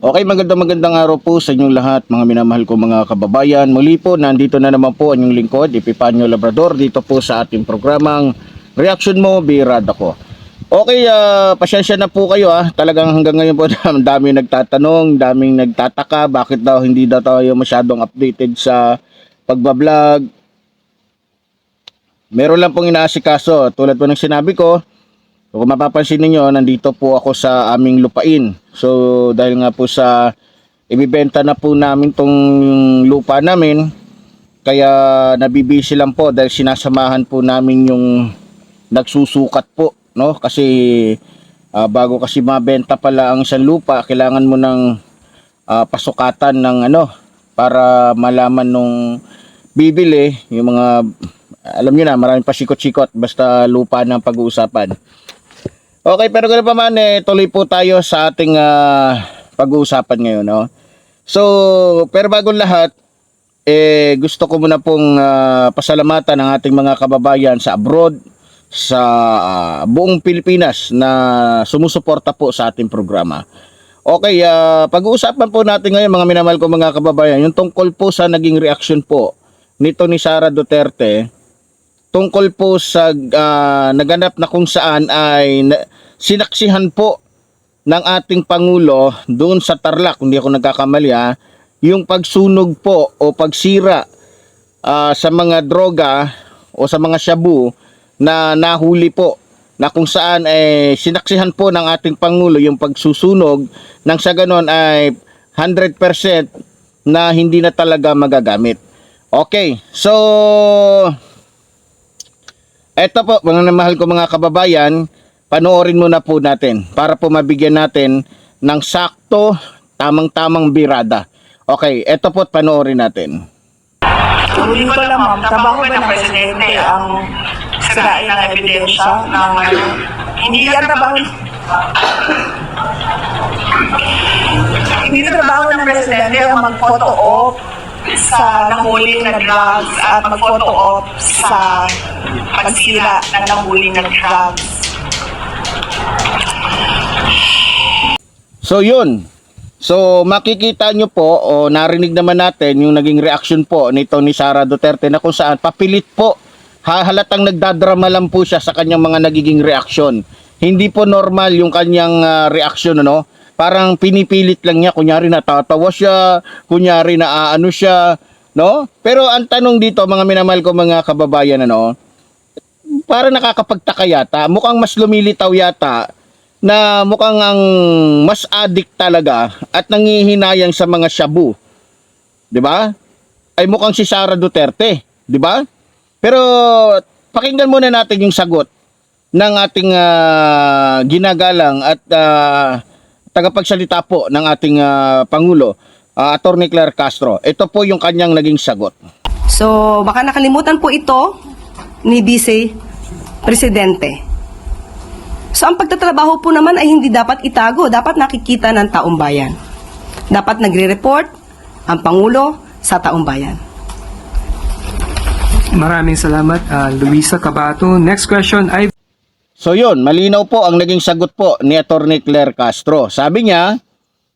Okay, magandang magandang araw po sa inyong lahat, mga minamahal ko mga kababayan. Muli po, nandito na naman po ang inyong lingkod, Epipanyo Labrador, dito po sa ating programang Reaction Mo, Birada ko. Okay, ah, pasyensya na po kayo ah. Talagang hanggang ngayon po, daming nagtatanong, daming nagtataka, bakit daw hindi daw tayo masyadong updated sa pagbablog. Meron lang pong inaasikaso, tulad po ng sinabi ko, So, kung mapapansin niyo nandito po ako sa aming lupain. So, dahil nga po sa ibibenta na po namin tong lupa namin, kaya nabibisi lang po dahil sinasamahan po namin yung nagsusukat po, no? Kasi ah, bago kasi mabenta pala ang isang lupa, kailangan mo ng ah, pasukatan ng ano para malaman nung bibili yung mga alam niyo na maraming pasikot-sikot basta lupa ng pag-uusapan. Okay, pero ganoon pa man, eh, tuloy po tayo sa ating ah, pag-uusapan ngayon. No? So, pero bago lahat, eh, gusto ko muna pong ah, pasalamatan ng ating mga kababayan sa abroad, sa ah, buong Pilipinas na sumusuporta po sa ating programa. Okay, ah, pag-uusapan po natin ngayon mga minamahal ko mga kababayan, yung tungkol po sa naging reaction po nito ni Sara Duterte tungkol po sa ah, naganap na kung saan ay na- sinaksihan po ng ating Pangulo doon sa Tarlac, kung di ako nagkakamali ha, yung pagsunog po o pagsira ah, sa mga droga o sa mga shabu na nahuli po na kung saan ay sinaksihan po ng ating Pangulo yung pagsusunog nang sa ganon ay 100% na hindi na talaga magagamit. Okay, so eto po, mga mahal ko mga kababayan, panoorin muna po natin para po mabigyan natin ng sakto, tamang-tamang birada. Okay, eto po panoorin natin. Huli ko lang ma'am, trabaho ba ng presidente ang sirain ng ebidensya ng ano? Hindi yan trabaho Hindi trabaho ng presidente ang mag-photo op sa nahuli na drugs at mag-photo op sa pagsira na nahuli na drugs. So yun. So makikita nyo po o narinig naman natin yung naging reaction po nito ni Sara Duterte na kung saan papilit po ha- halatang nagdadrama lang po siya sa kanyang mga nagiging reaksyon. Hindi po normal yung kanyang ah, reaksyon ano. Parang pinipilit lang niya kunyari natatawa siya, kunyari na ano siya, no? Pero ang tanong dito mga minamahal ko mga kababayan ano, para nakakapagtaka yata, mukhang mas lumilitaw yata na mukhang ang mas addict talaga at nangihinayang sa mga shabu. 'Di ba? Ay mukhang si Sara Duterte, 'di ba? Pero pakinggan muna natin yung sagot ng ating ah, ginagalang at ah, tagapagsalita po ng ating ah, pangulo, uh, Attorney Claire Castro. Ito po yung kanyang naging sagot. So, baka nakalimutan po ito ni Vice Presidente. So, ang pagtatrabaho po naman ay hindi dapat itago, dapat nakikita ng taong bayan. Dapat nagre-report ang Pangulo sa taong bayan. Maraming salamat, ah, Luisa Cabato. Next question ay So yun, malinaw po ang naging sagot po ni Attorney Claire Castro. Sabi niya,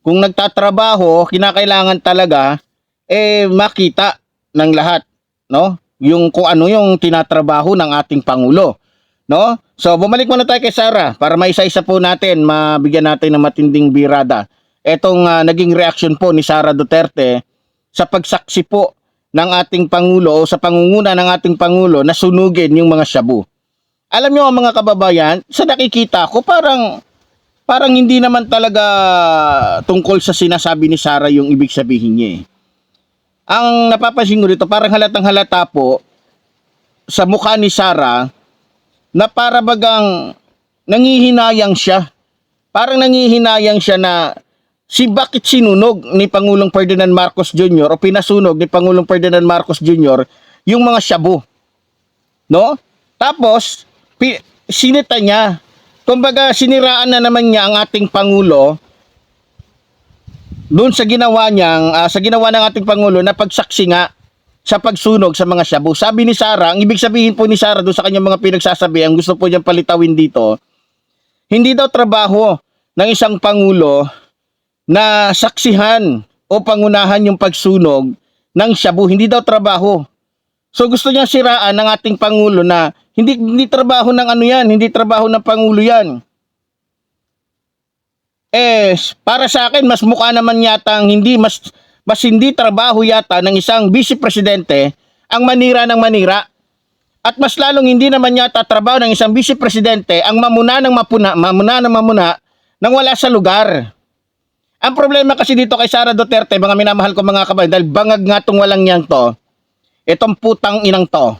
kung nagtatrabaho, kinakailangan talaga eh makita ng lahat, no? Yung kung ano yung tinatrabaho ng ating pangulo, no? So bumalik muna tayo kay Sara para maisa-isa po natin, mabigyan natin ng matinding birada. Etong ah, naging reaction po ni Sara Duterte sa pagsaksi po ng ating pangulo o sa pangunguna ng ating pangulo na sunugin yung mga shabu alam nyo mga kababayan, sa nakikita ko parang parang hindi naman talaga tungkol sa sinasabi ni Sarah yung ibig sabihin niya eh. Ang napapansin ko dito, parang halatang halata po sa mukha ni Sarah na para bagang nangihinayang siya. Parang nangihinayang siya na si bakit sinunog ni Pangulong Ferdinand Marcos Jr. o pinasunog ni Pangulong Ferdinand Marcos Jr. yung mga shabu. No? Tapos, sinita niya. Kumbaga, siniraan na naman niya ang ating Pangulo doon sa ginawa niyang, ah, sa ginawa ng ating Pangulo na pagsaksi nga sa pagsunog sa mga shabu. Sabi ni Sara, ang ibig sabihin po ni Sara doon sa kanyang mga pinagsasabi, ang gusto po niyang palitawin dito, hindi daw trabaho ng isang Pangulo na saksihan o pangunahan yung pagsunog ng Shabu, hindi daw trabaho. So gusto niya siraan ng ating Pangulo na hindi, hindi trabaho ng ano yan, hindi trabaho ng Pangulo yan. Eh, para sa akin, mas mukha naman yata ang hindi, mas, mas hindi trabaho yata ng isang vice presidente ang manira ng manira. At mas lalong hindi naman yata trabaho ng isang vice presidente ang mamuna ng mapuna, mamuna ng mamuna nang wala sa lugar. Ang problema kasi dito kay Sara Duterte, mga minamahal ko mga kabayan, dahil bangag nga tong walang yan to, itong putang inang to,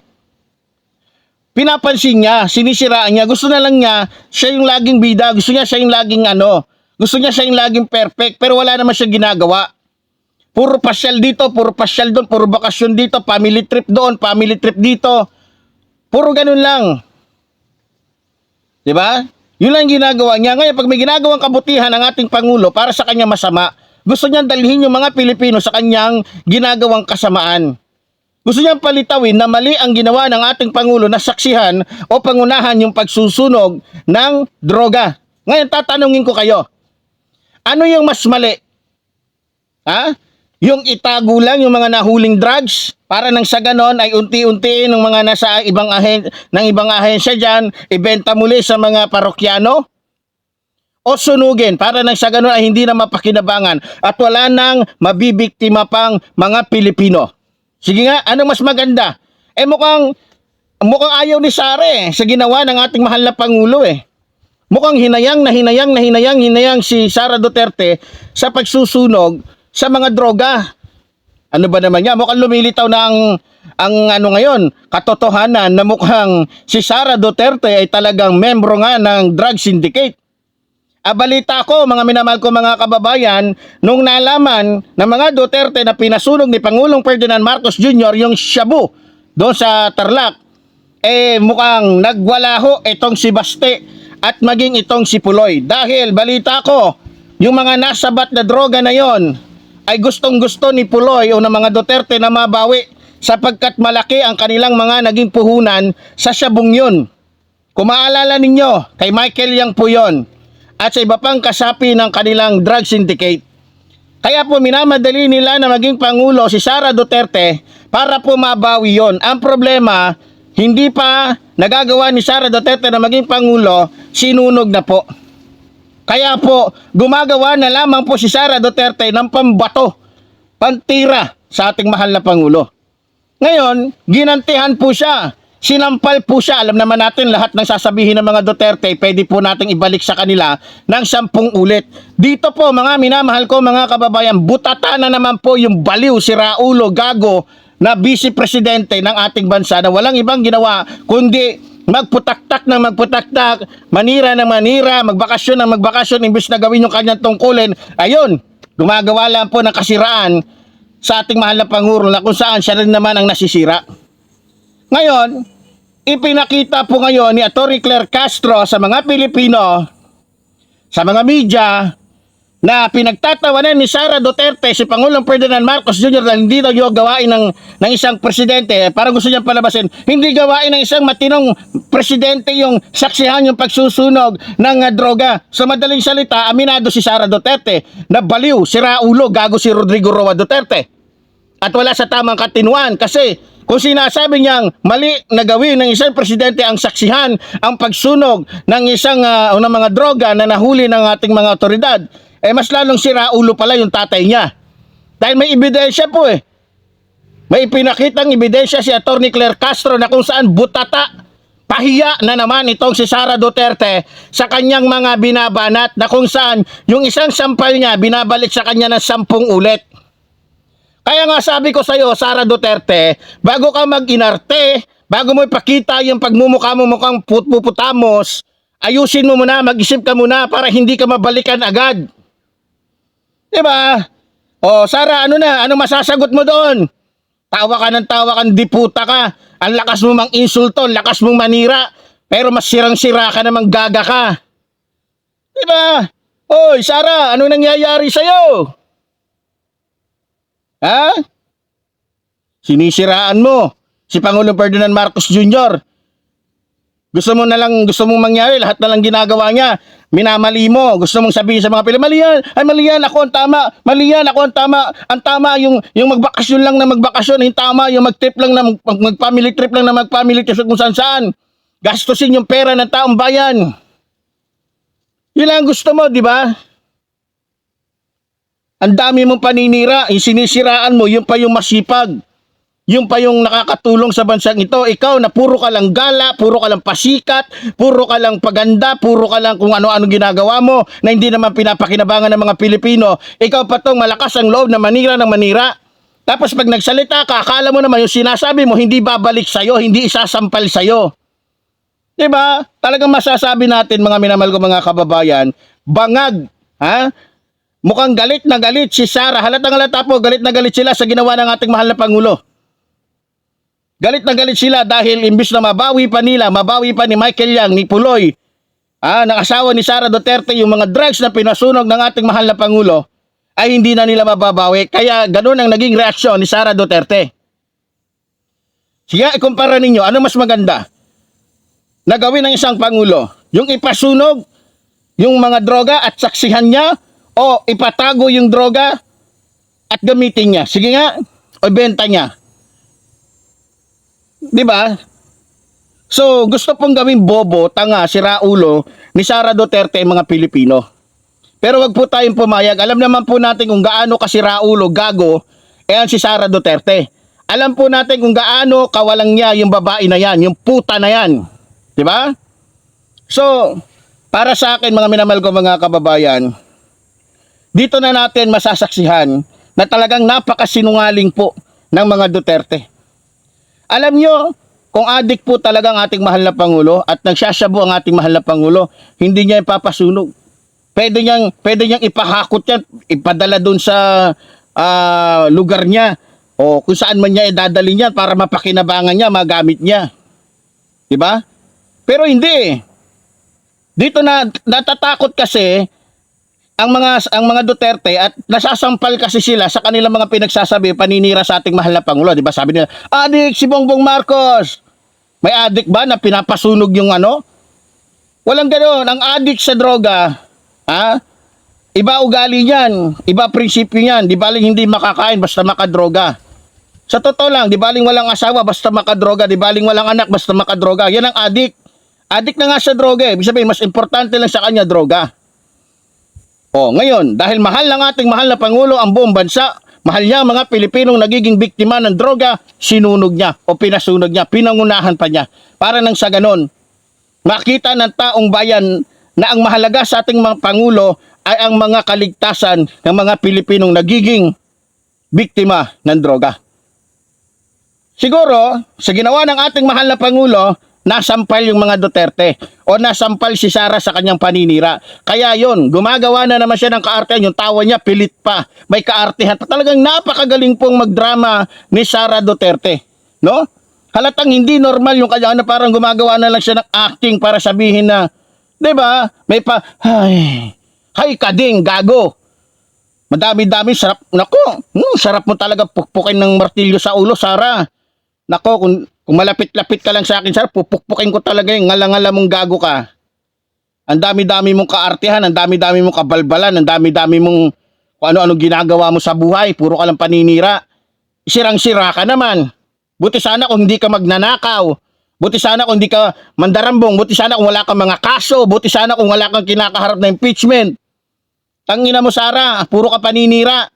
pinapansin niya, sinisiraan niya, gusto na lang niya, siya yung laging bida, gusto niya siya yung laging ano, gusto niya siya yung laging perfect, pero wala naman siya ginagawa. Puro pasyal dito, puro pasyal doon, puro bakasyon dito, family trip doon, family trip dito. Puro ganun lang. 'Di ba? Yun lang ginagawa niya. Ngayon, pag may ginagawang kabutihan ng ating Pangulo para sa kanya masama, gusto niyang dalhin yung mga Pilipino sa kanyang ginagawang kasamaan. Gusto niyang palitawin na mali ang ginawa ng ating Pangulo na saksihan o pangunahan yung pagsusunog ng droga. Ngayon, tatanungin ko kayo, ano yung mas mali? Ha? Yung itago lang yung mga nahuling drugs para nang sa ganon ay unti-unti ng mga nasa ibang ahen ng ibang ahensya diyan ibenta muli sa mga parokyano o sunugin para nang sa ganon ay hindi na mapakinabangan at wala nang mabibiktima pang mga Pilipino. Sige nga, ano mas maganda? Eh mukhang mukhang ayaw ni Sara eh sa ginawa ng ating mahal na Pangulo eh. Mukhang hinayang na hinayang na hinayang hinayang si Sara Duterte sa pagsusunog sa mga droga. Ano ba naman yan? Mukhang lumilitaw na ang, ang ano ngayon, katotohanan na mukhang si Sara Duterte ay talagang membro nga ng drug syndicate. Abalita ko, mga minamahal ko mga kababayan, nung nalaman ng mga Duterte na pinasunog ni Pangulong Ferdinand Marcos Jr. yung Shabu doon sa Tarlac, eh mukhang nagwala itong si Baste at maging itong si Puloy. Dahil balita ko, yung mga nasabat na droga na yon ay gustong gusto ni Puloy o ng mga Duterte na mabawi sapagkat malaki ang kanilang mga naging puhunan sa Shabong yun. Kung ninyo, kay Michael Yang po yun at sa iba pang kasapi ng kanilang drug syndicate. Kaya po minamadali nila na maging Pangulo si Sara Duterte para po mabawi yon. Ang problema, hindi pa nagagawa ni Sara Duterte na maging Pangulo, sinunog na po. Kaya po, gumagawa na lamang po si Sara Duterte ng pambato, pantira sa ating mahal na Pangulo. Ngayon, ginantihan po siya. Sinampal po siya. Alam naman natin lahat ng sasabihin ng mga Duterte, pwede po nating ibalik sa kanila ng sampung ulit. Dito po, mga minamahal ko, mga kababayan, butata na naman po yung baliw, si Raulo Gago, na vice presidente ng ating bansa na walang ibang ginawa kundi magputaktak na magputaktak, manira na manira, magbakasyon na magbakasyon imbes na gawin yung kanyang tungkulin. Ayun, gumagawa lang po ng kasiraan sa ating mahal na Pangulo na kung saan siya rin naman ang nasisira. Ngayon, ipinakita po ngayon ni Atty. Claire Castro sa mga Pilipino, sa mga media, na pinagtatawanan ni Sara Duterte si Pangulong Ferdinand Marcos Jr. na hindi daw yung gawain ng, ng isang presidente, parang gusto niyang palabasin, hindi gawain ng isang matinong presidente yung saksihan yung pagsusunog ng uh, droga. Sa madaling salita, aminado si Sara Duterte na baliw, si Raulo, gago si Rodrigo Roa Duterte. At wala sa tamang katinuan kasi kung sinasabi niyang mali na gawin ng isang presidente ang saksihan ang pagsunog ng isang uh, ng mga droga na nahuli ng ating mga otoridad, eh mas lalong si Raulo pala yung tatay niya. Dahil may ebidensya po eh. May pinakitang ebidensya si Atty. Claire Castro na kung saan butata, pahiya na naman itong si Sara Duterte sa kanyang mga binabanat na kung saan yung isang sampal niya binabalik sa kanya ng sampung ulit. Kaya nga sabi ko sa'yo, Sara Duterte, bago ka mag-inarte, bago mo ipakita yung pagmumukha mo mukhang puputamos, ayusin mo muna, mag-isip ka muna para hindi ka mabalikan agad. Diba? O, Sara, ano na? Ano masasagot mo doon? Tawa ka ng tawa ka, diputa ka. Ang lakas mo mang insulto, lakas mong manira. Pero mas sirang-sira ka namang gaga ka. Diba? Oy, Sara, ano nangyayari sa'yo? Ha? Sinisiraan mo si Pangulong Ferdinand Marcos Jr. Gusto mo na lang, gusto mong mangyari, lahat na lang ginagawa niya. Minamali mo. Gusto mong sabihin sa mga pila, mali yan, ay mali yan, ako ang tama, mali yan, ako ang tama. Ang tama yung, yung magbakasyon lang na magbakasyon, yung tama yung mag-trip lang na mag, mag-family trip lang na mag-family trip kung saan saan. Gastusin yung pera ng taong bayan. Yun gusto mo, di ba? Ang dami mong paninira, yung sinisiraan mo, yung pa yung masipag. Yung pa yung nakakatulong sa bansang ito. Ikaw na puro ka lang gala, puro ka lang pasikat, puro ka lang paganda, puro ka lang kung ano-ano ginagawa mo na hindi naman pinapakinabangan ng mga Pilipino. Ikaw pa tong malakas ang loob na manira ng manira. Tapos pag nagsalita ka, akala mo naman yung sinasabi mo hindi babalik sa'yo, hindi isasampal sa'yo. Diba? Talagang masasabi natin mga minamahal ko mga kababayan, bangag, ha? Mukhang galit na galit si Sara. Halatang halata po, galit na galit sila sa ginawa ng ating mahal na Pangulo. Galit na galit sila dahil imbis na mabawi pa nila, mabawi pa ni Michael Yang, ni Puloy, ah, ng asawa ni Sara Duterte, yung mga drugs na pinasunog ng ating mahal na Pangulo, ay hindi na nila mababawi. Kaya ganun ang naging reaksyon ni Sara Duterte. Sige, ikumpara ninyo, ano mas maganda? na gawin ng isang pangulo? Yung ipasunog yung mga droga at saksihan niya o ipatago yung droga at gamitin niya? Sige nga, o benta niya. Di ba? So, gusto pong gawing bobo, tanga, siraulo ni Sara Duterte ang mga Pilipino. Pero wag po tayong pumayag. Alam naman po natin kung gaano kasiraulo, gago, eh si Sara Duterte. Alam po natin kung gaano kawalang niya yung babae na yan, yung puta na yan. Di ba? So, para sa akin mga minamahal ko mga kababayan, dito na natin masasaksihan na talagang napakasinungaling po ng mga Duterte. Alam nyo, kung adik po talaga ang ating mahal na Pangulo at nagsasabu ang ating mahal na Pangulo, hindi niya ipapasunog. Pwede niyang, pwede niyang ipahakot yan, ipadala dun sa ah, lugar niya o kung saan man niya idadali niya para mapakinabangan niya, magamit niya. Di ba? Pero hindi. Dito na natatakot kasi ang mga ang mga Duterte at nasasampal kasi sila sa kanilang mga pinagsasabi paninira sa ating mahal na pangulo, 'di ba? Sabi nila, "Adik si Bongbong Marcos." May adik ba na pinapasunog yung ano? Walang ganoon. Ang adik sa droga, ha? Iba ugali niyan, iba prinsipyo niyan. Di baling hindi makakain basta makadroga. Sa totoo lang, di baling walang asawa basta makadroga, di baling walang anak basta makadroga. Yan ang adik. Adik na nga sa droga eh. Sabihin, mas importante lang sa kanya droga. O, ngayon, dahil mahal ng ating mahal na Pangulo ang buong bansa, mahal niya mga Pilipinong nagiging biktima ng droga, sinunog niya o pinasunog niya, pinangunahan pa niya. Para nang sa ganon, makita ng taong bayan na ang mahalaga sa ating mga Pangulo ay ang mga kaligtasan ng mga Pilipinong nagiging biktima ng droga. Siguro, sa ginawa ng ating mahal na Pangulo, nasampal yung mga Duterte o nasampal si Sara sa kanyang paninira. Kaya yon gumagawa na naman siya ng kaartehan, yung tawa niya pilit pa, may kaartehan. Talagang napakagaling pong magdrama ni Sara Duterte. No? Halatang hindi normal yung kanya na parang gumagawa na lang siya ng acting para sabihin na, 'di ba? May pa ay, hay kading gago. Madami-dami sarap. Nako, hmm, sarap mo talaga pukpukin ng martilyo sa ulo, Sara. Nako, kung, kung malapit-lapit ka lang sa akin, Sara, pupukpukin ko talaga yung ngala-ngala mong gago ka. Ang dami-dami mong kaartihan, ang dami-dami mong kabalbalan, ang dami-dami mong kung ano-ano ginagawa mo sa buhay, puro ka lang paninira. Sirang-sira ka naman. Buti sana kung hindi ka magnanakaw. Buti sana kung hindi ka mandarambong. Buti sana kung wala kang mga kaso. Buti sana kung wala kang kinakaharap na impeachment. Tangina mo, Sara. Puro ka paninira.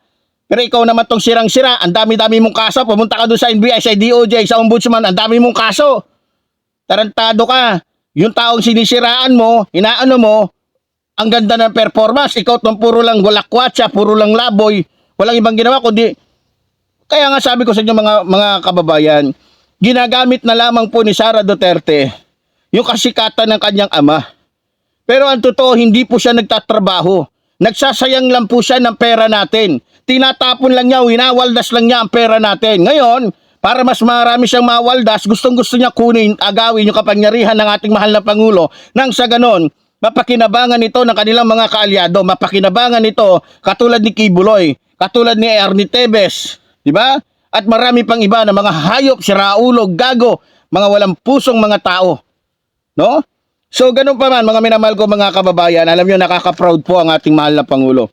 Pero ikaw naman tong sirang-sira. Ang dami-dami mong kaso. Pumunta ka doon sa NBI, sa DOJ, sa Ombudsman. Ang dami mong kaso. Tarantado ka. Yung taong sinisiraan mo, inaano mo, ang ganda ng performance. Ikaw tong puro lang walakwatsa, puro lang laboy. Walang ibang ginawa kundi kaya nga sabi ko sa inyo mga mga kababayan, ginagamit na lamang po ni Sara Duterte yung kasikatan ng kanyang ama. Pero ang totoo, hindi po siya nagtatrabaho. Nagsasayang lang po siya ng pera natin. Tinatapon lang niya, winawaldas lang niya ang pera natin. Ngayon, para mas marami siyang mawaldas, gustong gusto niya kunin, agawin yung kapangyarihan ng ating mahal na Pangulo. Nang sa ganon, mapakinabangan ito ng kanilang mga kaalyado. Mapakinabangan ito katulad ni Kibuloy, katulad ni Ernie Tebes, di ba? At marami pang iba na mga hayop, siraulo, gago, mga walang pusong mga tao. No? So, ganun pa man, mga minamahal ko mga kababayan, alam nyo, nakaka-proud po ang ating mahal na Pangulo.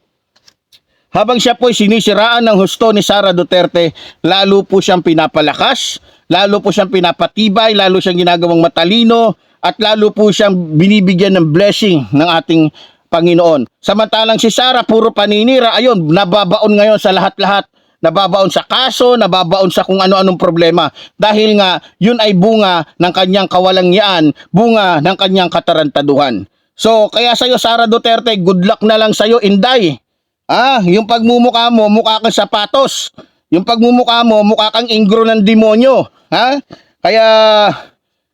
Habang siya po sinisiraan ng husto ni Sara Duterte, lalo po siyang pinapalakas, lalo po siyang pinapatibay, lalo siyang ginagawang matalino, at lalo po siyang binibigyan ng blessing ng ating Panginoon. Samantalang si Sara, puro paninira, ayun, nababaon ngayon sa lahat-lahat. Nababaon sa kaso, nababaon sa kung ano-anong problema. Dahil nga, yun ay bunga ng kanyang kawalangyaan, bunga ng kanyang katarantaduhan. So, kaya sa'yo, Sara Duterte, good luck na lang sa'yo, Inday. Ah, yung pagmumukha mo, mukha kang sapatos. Yung pagmumukha mo, mukha kang ingro ng demonyo. Ha? Kaya,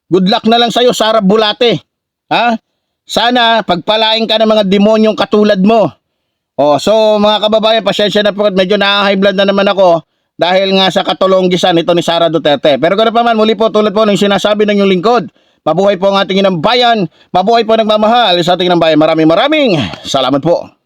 good luck na lang sa'yo, Sara Bulate. Ha? Sana, pagpalain ka ng mga demonyong katulad mo. Oh, so mga kababayan, pasensya na po, medyo na-high blood na naman ako dahil nga sa katulonggisan ito ni Sara Duterte. Pero ganoon pa man, muli po tulad po ng sinasabi ng inyong lingkod, mabuhay po ang ating inang bayan, mabuhay po ang nagmamahal sa ating inang bayan. Maraming maraming salamat po.